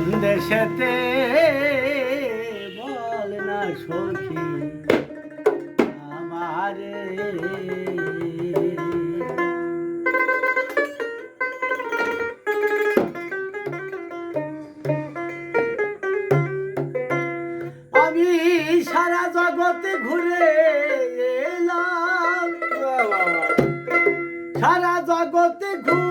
কোন দেশেতে বল না সখী আমারে আমি সারা জগতে ঘুরে এলাম। সারা জগতে ঘুরে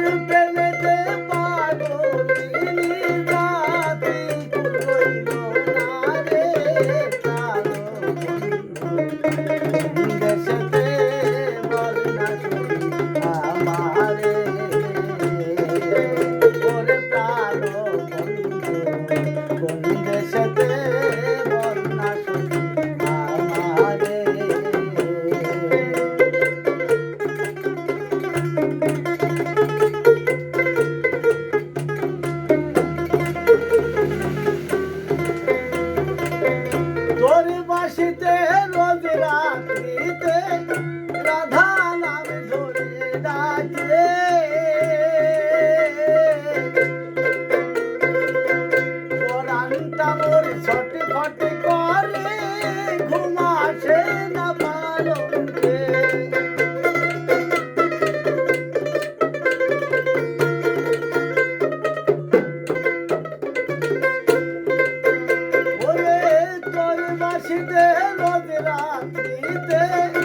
I'm रात्रि दे